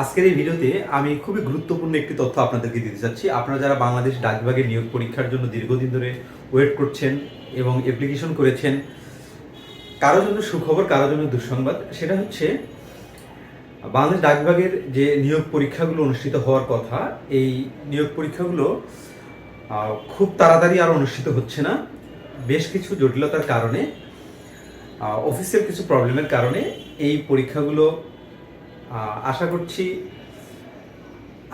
আজকের এই ভিডিওতে আমি খুবই গুরুত্বপূর্ণ একটি তথ্য আপনাদেরকে দিতে চাচ্ছি। আপনারা যারা বাংলাদেশ ডাক বিভাগের নিয়োগ পরীক্ষার জন্য দীর্ঘদিন ধরে ওয়েট করছেন এবং অ্যাপ্লিকেশন করেছেন, কারও জন্য সুখবর, কারও জন্য দুঃসংবাদ, সেটা হচ্ছে বাংলাদেশ ডাক বিভাগের যে নিয়োগ পরীক্ষাগুলো অনুষ্ঠিত হওয়ার কথা, এই নিয়োগ পরীক্ষাগুলো খুব তাড়াতাড়ি আর অনুষ্ঠিত হচ্ছে না। বেশ কিছু জটিলতার কারণে অফিসের কিছু প্রবলেমের কারণে এই পরীক্ষাগুলো আশা করছি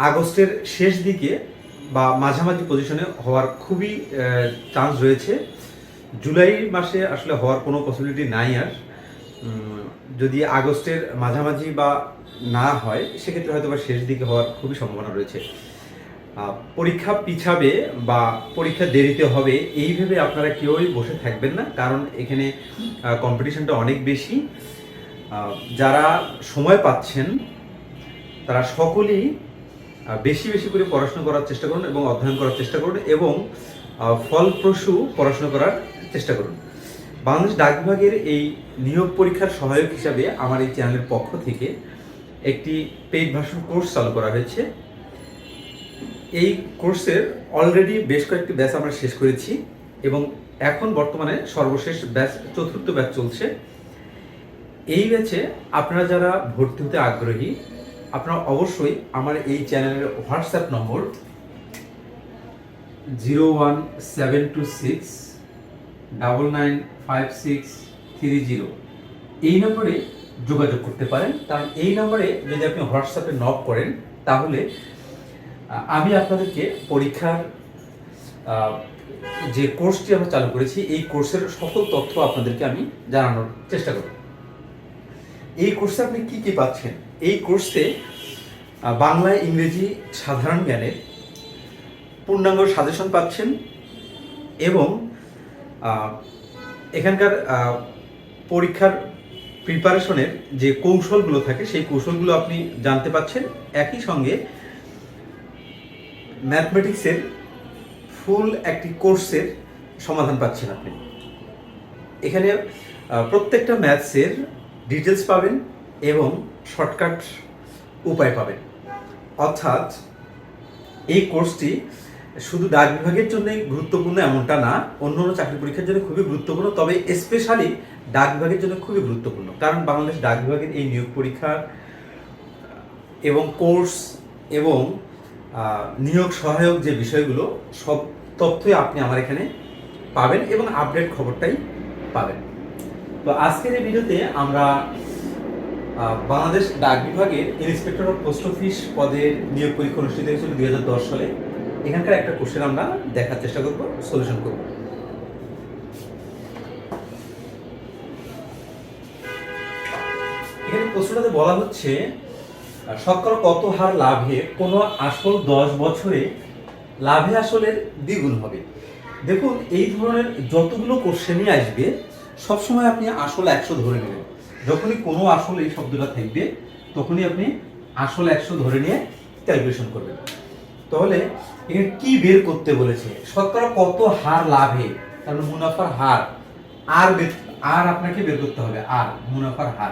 আগস্টের শেষ দিকে বা মাঝামাঝি পজিশনে হওয়ার খুবই চান্স রয়েছে। জুলাই মাসে আসলে হওয়ার কোনো পসিবিলিটি নাই আর। যদি আগস্টের মাঝামাঝি বা না হয়, সেক্ষেত্রে হয়তো বা শেষ দিকে হওয়ার খুবই সম্ভাবনা রয়েছে। পরীক্ষা পিছাবে বা পরীক্ষা দেরিতে হবে, এই ভেবে আপনারা কেউই বসে থাকবেন না। কারণ এখানে কম্পিটিশনটা অনেক বেশি। যারা সময় পাচ্ছেন, তারা সকলেই বেশি বেশি করে পড়াশোনা করার চেষ্টা করুন এবং অধ্যয়ন করার চেষ্টা করুন এবং ফলপ্রসূ পড়াশোনা করার চেষ্টা করুন। বাংলাদেশ ডাক বিভাগের এই নিয়োগ পরীক্ষার সহায়ক হিসাবে আমার এই চ্যানেলের পক্ষ থেকে একটি পেইড ভার্সন কোর্স চালু করা হয়েছে। এই কোর্সের অলরেডি বেশ কয়েকটি ব্যাচ আমরা শেষ করেছি এবং এখন বর্তমানে সর্বশেষ ব্যাচ চতুর্থ ব্যাচ চলছে। এই ব্যাচে আপনারা যারা ভর্তি হতে আগ্রহী, আপনারা অবশ্যই আমার এই চ্যানেলের WhatsApp number zero one seven two six double nine five six three zero এই নম্বরে যোগাযোগ করতে পারেন। কারণ এই নম্বরে যদি আপনি হোয়াটসঅ্যাপে নক করেন, তাহলে আমি আপনাদেরকে পরীক্ষার যে কোর্সটি আমরা চালু করেছি, এই কোর্সের সকল তথ্য আপনাদেরকে আমি জানানোর চেষ্টা করব। এই কোর্সে আপনি কি কি পাচ্ছেন? এই কোর্সে বাংলা, ইংরেজি, সাধারণ জ্ঞানের পূর্ণাঙ্গ সাজেশন পাচ্ছেন এবং এখানকার পরীক্ষার প্রিপারেশনের যে কৌশলগুলো থাকে, সেই কৌশলগুলো আপনি জানতে পাচ্ছেন। একই সঙ্গে ম্যাথমেটিক্সের ফুল একটি কোর্সের সমাধান পাচ্ছেন আপনি। এখানে প্রত্যেকটা ম্যাথসের ডিটেলস পাবেন এবং শর্টকাট উপায় পাবেন। অর্থাৎ এই কোর্সটি শুধু ডাক বিভাগের জন্যই গুরুত্বপূর্ণ এমনটা না অন্য অন্য চাকরি পরীক্ষার জন্য খুবই গুরুত্বপূর্ণ, তবে স্পেশালি ডাক বিভাগের জন্য খুবই গুরুত্বপূর্ণ। কারণ বাংলাদেশ ডাক বিভাগের এই নিয়োগ পরীক্ষা এবং কোর্স এবং নিয়োগ সহায়ক যে বিষয়গুলো, সব তথ্যই আপনি আমার এখানে পাবেন এবং আপডেট খবরটাই পাবেন। তো আজকের এই ভিডিওতে আমরা বাংলাদেশ ডাক বিভাগের ইন্সপেক্টর অফ পোস্ট অফিস পদের নিয়োগ পরীক্ষা অনুষ্ঠিত হয়েছিল দুই হাজার দশ সালে। এখানকার একটা কোশ্চেন আমরা দেখার চেষ্টা করব সলিউশন করব। এখানে প্রশ্নটাতে বলা হচ্ছে শতকরা কত হার লাভে কোনো আসল দশ বছরে লাভে আসলের দ্বিগুণ হবে? দেখুন, এই ধরনের যতগুলো কোশ্চেনই আসবে সবসময় আপনি আসল একশো ধরে নেবেন। যখনই কোনো আসল এই শব্দটা থাকবে, তখনই আপনি আসল একশো ধরে নিয়ে ক্যালকুলেশন করবেন। তাহলে এখানে কি বের করতে বলেছে? শতকরা কত হার লাভে? তাহলে মুনাফার হার। আর আর আপনাকে বের করতে হবে। আর, মুনাফার হার।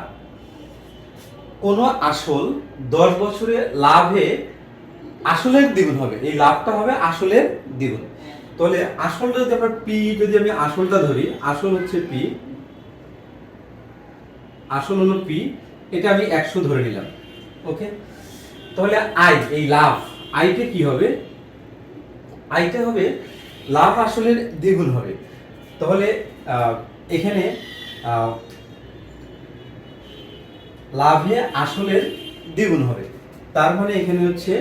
কোন আসল দশ বছরে লাভে আসলের দ্বিগুণ হবে। এই লাভটা হবে আসলের দ্বিগুণ। তাহলে আসলটা যদি আমরা পি যদি আমি আসলটা ধরি, আসল হচ্ছে পি আসল হলো পি এটা আমি একশো ধরে নিলাম ওকে তাহলে আই এই লাভ আইটা কি হবে? আইটা হবে লাভ আসলের দ্বিগুণ হবে। তাহলে এখানে লাভে আসলের দ্বিগুণ হবে। তার মানে এখানে হচ্ছে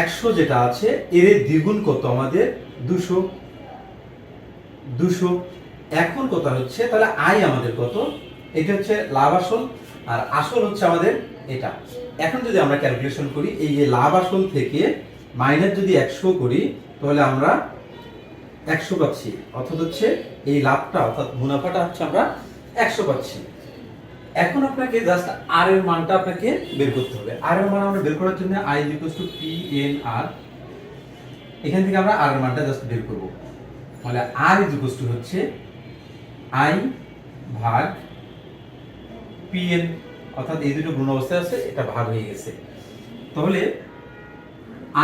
একশো যেটা আছে এর দ্বিগুণ কত আমাদের? দুশো। দুশো। এখন কত হচ্ছে? তাহলে আয় আমাদের কত? এটা হচ্ছে লাভ আসল, আর আসল হচ্ছে আমাদের এটা। এখন যদি আমরা ক্যালকুলেশন করি, এই যে লাভ আসল থেকে মাইনাস যদি একশো করি, তাহলে আমরা একশো পাচ্ছি। অর্থাৎ হচ্ছে এই লাভটা, অর্থাৎ মুনাফাটা হচ্ছে আমরা একশো পাচ্ছি। এখন আপনাকে জাস্ট আর এর মানটা আপনাকে বের করতে হবে। আর এর মান আমরা বের করার জন্য I equals to P N R এখান থেকে আমরা আর এর মানটা জাস্ট বের করব। তাহলে আর ইজ টু হচ্ছে আই ভাগ পি এন অর্থাৎ এই দুটো গুণ অবস্থায় আছে, এটা ভাগ হয়ে গেছে। তাহলে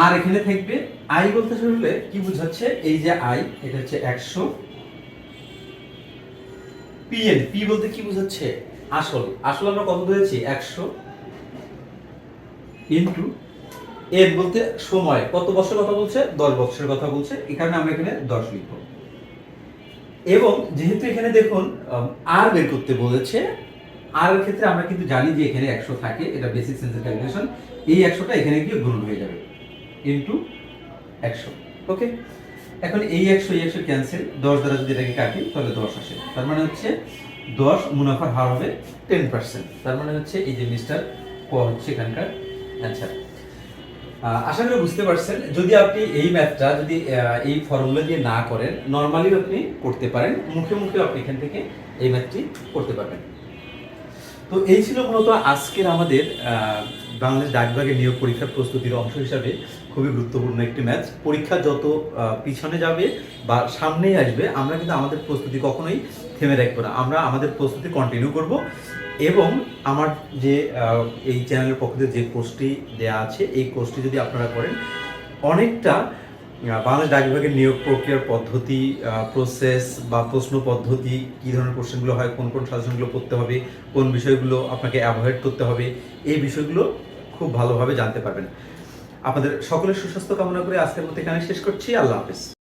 আর এখানে থাকবে। আই বলতে শুরু কি বোঝাচ্ছে? এই যে আই এটা হচ্ছে একশো। পিএন পি বলতে কি বোঝাচ্ছে? আসল আসল আমরা কত ধরেছি? একশো ইন্টু এন বলতে সময়। কত বছর কথা বলছে? দশ বছরের কথা বলছে। এখানে আমরা এখানে দশ লিখব। এবং যেহেতু এখানে দেখুন আর বের করতে বলেছে আর এর ক্ষেত্রে আমরা কিন্তু জানি যে এখানে একশো থাকে, এটা বেসিক সেন্সের ক্যালকুলেশন এই একশোটা এখানে গিয়ে গুণ হয়ে যাবে, ইন্টু একশো। ওকে এখন এই একশো এই একশো ক্যান্সেল দশ দ্বারা যদি এটাকে কাটি, তাহলে দশ আসে। তার মানে হচ্ছে দশ মুনাফার হার হবে টেন পার্সেন্ট তার মানে হচ্ছে এই যে মিস্টার ক হচ্ছে এখানকার অ্যান্সার আশা করি বুঝতে পারছেন, যদি আপনি এই ম্যাথটা যদি এই ফর্মুলা দিয়ে না করেন নর্মালি আপনি করতে পারেন, মুখে মুখে আপনি এখান থেকে এই ম্যাথটি করতে পারবেন। তো এই ছিল মূলত আজকের আমাদের বাংলাদেশ ডাকবিভাগের নিয়োগ পরীক্ষার প্রস্তুতির অংশ হিসাবে খুবই গুরুত্বপূর্ণ একটি ম্যাচ। পরীক্ষা যত পিছনে যাবে বা সামনেই আসবে, আমরা কিন্তু আমাদের প্রস্তুতি কখনোই থেমে রাখব না। আমরা আমাদের প্রস্তুতি কন্টিনিউ করব এবং আমার যে এই চ্যানেলের পক্ষ থেকে যে কোর্সটি দেওয়া আছে, এই কোর্সটি যদি আপনারা করেন, অনেকটা বাংলাদেশ ডাক বিভাগের নিয়োগ প্রক্রিয়ার পদ্ধতি প্রসেস বা প্রশ্ন পদ্ধতি, কী ধরনের কোশ্চেনগুলো হয়, কোন কোন সাজেশনগুলো পড়তে হবে, কোন বিষয়গুলো আপনাকে অ্যাভয়েড করতে হবে, এই বিষয়গুলো খুব ভালোভাবে জানতে পারবেন। আপনাদের সকলের সুস্বাস্থ্য কামনা করে আজকের মতো এখানে শেষ করছি। আল্লাহ হাফেজ।